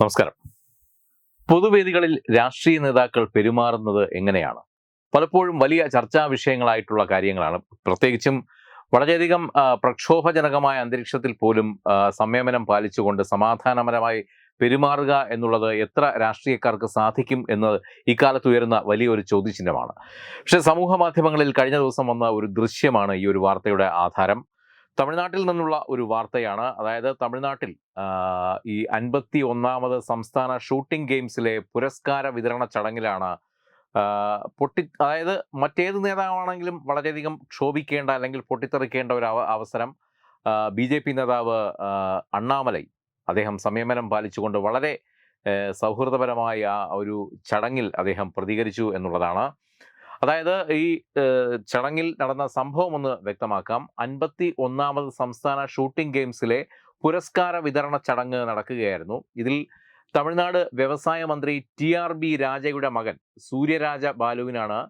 നമസ്കാരം. പൊതുവേദികളിൽ രാഷ്ട്രീയ നേതാക്കൾ പെരുമാറുന്നത് എങ്ങനെയാണ്? പലപ്പോഴും വലിയ ചർച്ചാ വിഷയങ്ങളായിട്ടുള്ള കാര്യങ്ങളാണ്. പ്രത്യേകിച്ചും വളരെയധികം പ്രക്ഷോഭജനകമായ അന്തരീക്ഷത്തിൽ പോലും സംയമനം പാലിച്ചുകൊണ്ട് സമാധാനപരമായി പെരുമാറുക എന്നുള്ളത് എത്ര രാഷ്ട്രീയക്കാർക്ക് സാധിക്കും എന്ന് ഇക്കാലത്ത് ഉയരുന്ന വലിയൊരു ചോദ്യചിഹ്നമാണ്. പക്ഷേ സമൂഹ മാധ്യമങ്ങളിൽ കഴിഞ്ഞ ദിവസം വന്ന ഒരു ദൃശ്യമാണ് ഈ ഒരു വാർത്തയുടെ ആധാരം. തമിഴ്നാട്ടിൽ നിന്നുള്ള ഒരു വാർത്തയാണ്. അതായത് തമിഴ്നാട്ടിൽ ഈ അൻപത്തി ഒന്നാമത് സംസ്ഥാന ഷൂട്ടിംഗ് ഗെയിംസിലെ പുരസ്കാര വിതരണ ചടങ്ങിലാണ് പൊട്ടി അതായത് മറ്റേത് നേതാവാണെങ്കിലും വളരെയധികം ക്ഷോഭിക്കേണ്ട അല്ലെങ്കിൽ പൊട്ടിത്തെറിക്കേണ്ട ഒരു അവസരം ബി ജെ പി നേതാവ് അണ്ണാമലൈ അദ്ദേഹം സംയമനം പാലിച്ചുകൊണ്ട് വളരെ സൗഹൃദപരമായ ഒരു ചടങ്ങിൽ അദ്ദേഹം പ്രതികരിച്ചു എന്നുള്ളതാണ്. അതായത് ഈ ചടങ്ങിൽ നടന്ന സംഭവം ഒന്ന് വ്യക്തമാക്കാം. അൻപത്തി ഒന്നാമത് സംസ്ഥാന ഷൂട്ടിംഗ് ഗെയിംസിലെ പുരസ്കാര വിതരണ ചടങ്ങ് നടക്കുകയായിരുന്നു. ഇതിൽ തമിഴ്നാട് വ്യവസായ മന്ത്രി ടി ആർ ബി രാജയുടെ മകൻ സൂര്യരാജ ബാലുവിനാണ്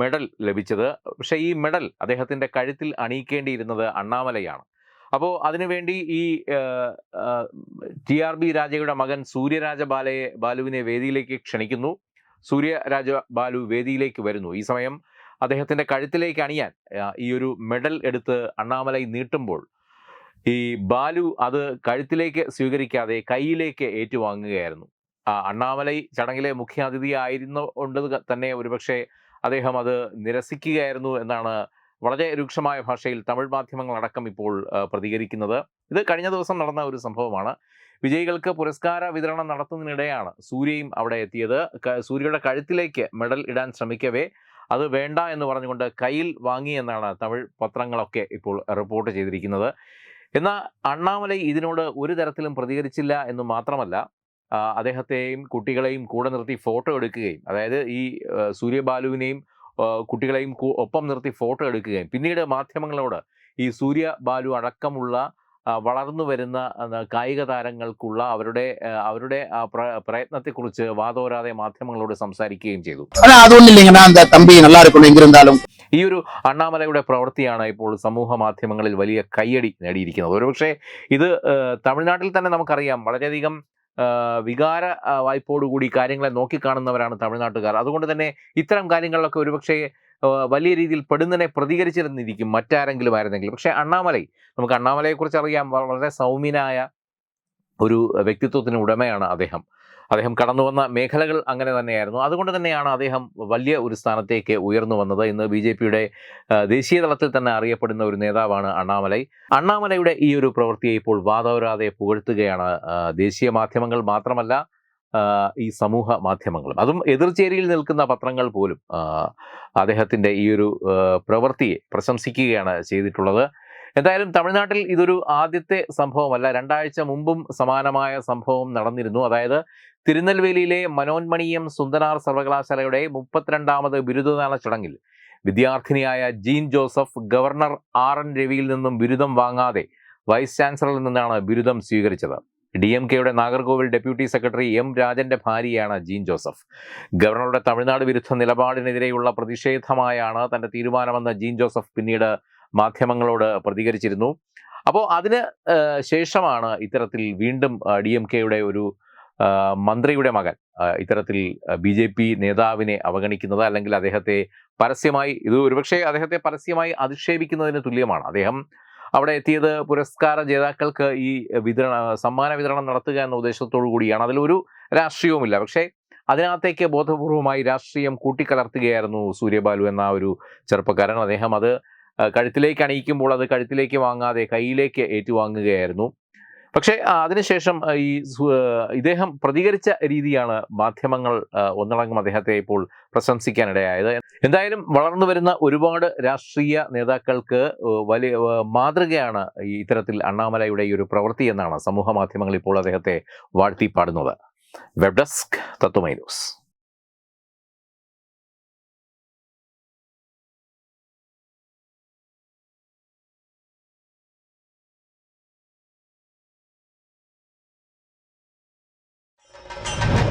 മെഡൽ ലഭിച്ചത്. പക്ഷേ ഈ മെഡൽ അദ്ദേഹത്തിന്റെ കഴുത്തിൽ അണിയിക്കേണ്ടിയിരുന്നത് അണ്ണാമലയാണ്. അപ്പോൾ അതിനുവേണ്ടി ഈ ടി ആർ ബി രാജയുടെ മകൻ സൂര്യരാജ ബാലയെ ബാലുവിനെ വേദിയിലേക്ക് ക്ഷണിക്കുന്നു. സൂര്യരാജ ബാലു വേദിയിലേക്ക് വരുന്നു. ഈ സമയം അദ്ദേഹത്തിന്റെ കഴുത്തിലേക്ക് അണിയാൻ ഈ ഒരു മെഡൽ എടുത്ത് അണ്ണാമലൈ നീട്ടുമ്പോൾ ഈ ബാലു അത് കഴുത്തിലേക്ക് സ്വീകരിക്കാതെ കയ്യിലേക്ക് ഏറ്റുവാങ്ങുകയായിരുന്നു. അണ്ണാമലൈ ചടങ്ങിലെ മുഖ്യാതിഥി ആയിരുന്നു കൊണ്ട് തന്നെ ഒരുപക്ഷെ അദ്ദേഹം അത് നിരസിക്കുകയായിരുന്നു എന്നാണ് വളരെ രൂക്ഷമായ ഭാഷയിൽ തമിഴ് മാധ്യമങ്ങളടക്കം ഇപ്പോൾ പ്രതികരിക്കുന്നത്. ഇത് കഴിഞ്ഞ ദിവസം നടന്ന ഒരു സംഭവമാണ്. വിജയികൾക്ക് പുരസ്കാര വിതരണം നടത്തുന്നതിനിടെയാണ് സൂര്യയും അവിടെ എത്തിയത്. സൂര്യയുടെ കഴുത്തിലേക്ക് മെഡൽ ഇടാൻ ശ്രമിക്കവേ അത് വേണ്ട എന്ന് പറഞ്ഞുകൊണ്ട് കയ്യിൽ വാങ്ങി എന്നാണ് തമിഴ് പത്രങ്ങളൊക്കെ ഇപ്പോൾ റിപ്പോർട്ട് ചെയ്തിരിക്കുന്നത്. എന്നാൽ അണ്ണാമലൈ ഇതിനോട് ഒരു തരത്തിലും പ്രതികരിച്ചില്ല എന്ന് മാത്രമല്ല അദ്ദേഹത്തെയും കുട്ടികളെയും കൂടെ നിർത്തി ഫോട്ടോ എടുക്കുകയും അതായത് ഈ സൂര്യബാലുവിനെയും കുട്ടികളെയും ഒപ്പം നിർത്തി ഫോട്ടോ എടുക്കുകയും. പിന്നീട് മാധ്യമങ്ങളോട് ഈ സൂര്യ ബാലു അടക്കമുള്ള വളർന്നു വരുന്ന കായിക താരങ്ങൾക്കുള്ള അവരുടെ അവരുടെ പ്രയത്നത്തെക്കുറിച്ച് വാദോരാതെ മാധ്യമങ്ങളോട് സംസാരിക്കുകയും ചെയ്തു. ഈ ഒരു അണ്ണാമലയുടെ പ്രവൃത്തിയാണ് ഇപ്പോൾ സമൂഹ മാധ്യമങ്ങളിൽ വലിയ കയ്യടി നേടിയിരിക്കുന്നത്. ഒരുപക്ഷെ ഇത് തമിഴ്നാട്ടിൽ തന്നെ നമുക്കറിയാം. വളരെയധികം വികാര വായ്പോടുകൂടി കാര്യങ്ങളെ നോക്കിക്കാണുന്നവരാണ് തമിഴ്നാട്ടുകാർ. അതുകൊണ്ട് തന്നെ ഇത്തരം കാര്യങ്ങളിലൊക്കെ ഒരുപക്ഷെ വലിയ രീതിയിൽ പെടുന്നതിനെ പ്രതികരിച്ചിരുന്നിരിക്കും മറ്റാരെങ്കിലും ആയിരുന്നെങ്കിൽ പക്ഷേ അണ്ണാമലൈ നമുക്ക് അണ്ണാമലയെക്കുറിച്ച് അറിയാം വളരെ സൗമ്യനായ ഒരു വ്യക്തിത്വത്തിന് ഉടമയാണ് അദ്ദേഹം. അദ്ദേഹം കടന്നു വന്ന മേഖലകൾ അങ്ങനെ തന്നെയായിരുന്നു. അതുകൊണ്ട് തന്നെയാണ് അദ്ദേഹം വലിയ ഒരു സ്ഥാനത്തേക്ക് ഉയർന്നു വന്നത്. ഇന്ന് ബി ജെ പിയുടെ ദേശീയ തലത്തിൽ തന്നെ അറിയപ്പെടുന്ന ഒരു നേതാവാണ് അണ്ണാമലൈ. അണ്ണാമലയുടെ ഈ ഒരു പ്രവൃത്തിയെ ഇപ്പോൾ വാദവരാതെ പുകഴ്ത്തുകയാണ് ദേശീയ മാധ്യമങ്ങൾ മാത്രമല്ല ഈ സമൂഹ മാധ്യമങ്ങളും. അതും എതിർചേരിയിൽ നിൽക്കുന്ന പത്രങ്ങൾ പോലും അദ്ദേഹത്തിന്റെ ഈ ഒരു പ്രവൃത്തിയെ പ്രശംസിക്കുകയാണ് ചെയ്തിട്ടുള്ളത്. എന്തായാലും തമിഴ്നാട്ടിൽ ഇതൊരു ആദ്യത്തെ സംഭവമല്ല. രണ്ടാഴ്ച മുമ്പും സമാനമായ സംഭവം നടന്നിരുന്നു. അതായത് തിരുനെൽവേലിയിലെ മനോന്മണീയം സുന്ദരാർ സർവകലാശാലയുടെ മുപ്പത്തിരണ്ടാമത് ബിരുദദാന ചടങ്ങിൽ വിദ്യാർത്ഥിനിയായ Jean Joseph governor R N രവിയിൽ നിന്നും ബിരുദം വാങ്ങാതെ വൈസ് ചാൻസലറിൽ നിന്നാണ് ബിരുദം സ്വീകരിച്ചത്. ഡി എം കെയുടെ നാഗർകോവിൽ ഡെപ്യൂട്ടി സെക്രട്ടറി എം രാജന്റെ ഭാര്യയാണ് ജീൻ ജോസഫ്. ഗവർണറുടെ തമിഴ്നാട് വിരുദ്ധ നിലപാടിനെതിരെയുള്ള പ്രതിഷേധമായാണ് തന്റെ തീരുമാനമെന്ന് ജീൻ ജോസഫ് പിന്നീട് മാധ്യമങ്ങളോട് പ്രതികരിച്ചിരുന്നു. അപ്പോൾ അതിന് ശേഷമാണ് ഇത്തരത്തിൽ വീണ്ടും ഡി എം കെയുടെ ഒരു മന്ത്രിയുടെ മകൻ ഇത്തരത്തിൽ ബി ജെ പി നേതാവിനെ അവഗണിക്കുന്നത് അല്ലെങ്കിൽ അദ്ദേഹത്തെ പരസ്യമായി ഇത് ഒരുപക്ഷെ അദ്ദേഹത്തെ പരസ്യമായി അധിക്ഷേപിക്കുന്നതിന് തുല്യമാണ്. അദ്ദേഹം അവിടെ എത്തിയത് പുരസ്കാര ജേതാക്കൾക്ക് ഈ വിതരണ സമ്മാന വിതരണം നടത്തുക എന്ന ഉദ്ദേശത്തോടു കൂടിയാണ്. അതിലൊരു രാഷ്ട്രീയവുമില്ല. പക്ഷേ അതിനകത്തേക്ക് ബോധപൂർവമായി രാഷ്ട്രീയം കൂട്ടിക്കലർത്തുകയായിരുന്നു സൂര്യബാലു എന്ന ഒരു ചെറുപ്പക്കാരൻ. അദ്ദേഹം അത് കഴുത്തിലേക്ക് അണിയിക്കുമ്പോൾ അത് കഴുത്തിലേക്ക് വാങ്ങാതെ കയ്യിലേക്ക് ഏറ്റുവാങ്ങുകയായിരുന്നു. പക്ഷേ അതിനുശേഷം ഈ ഇദ്ദേഹം പ്രതികരിച്ച രീതിയാണ് മാധ്യമങ്ങൾ ഒന്നടങ്കം അദ്ദേഹത്തെ ഇപ്പോൾ പ്രശംസിക്കാനിടയായത്. എന്തായാലും വളർന്നു വരുന്ന ഒരുപാട് രാഷ്ട്രീയ നേതാക്കൾക്ക് വലിയ മാതൃകയാണ് ഈ ഇത്തരത്തിൽ അണ്ണാമലയുടെ ഈ ഒരു പ്രവൃത്തി എന്നാണ് സമൂഹ മാധ്യമങ്ങൾ ഇപ്പോൾ അദ്ദേഹത്തെ വാഴ്ത്തി പാടുന്നത് വെബ് ഡെസ്ക് തത്വമൈ ന്യൂസ്.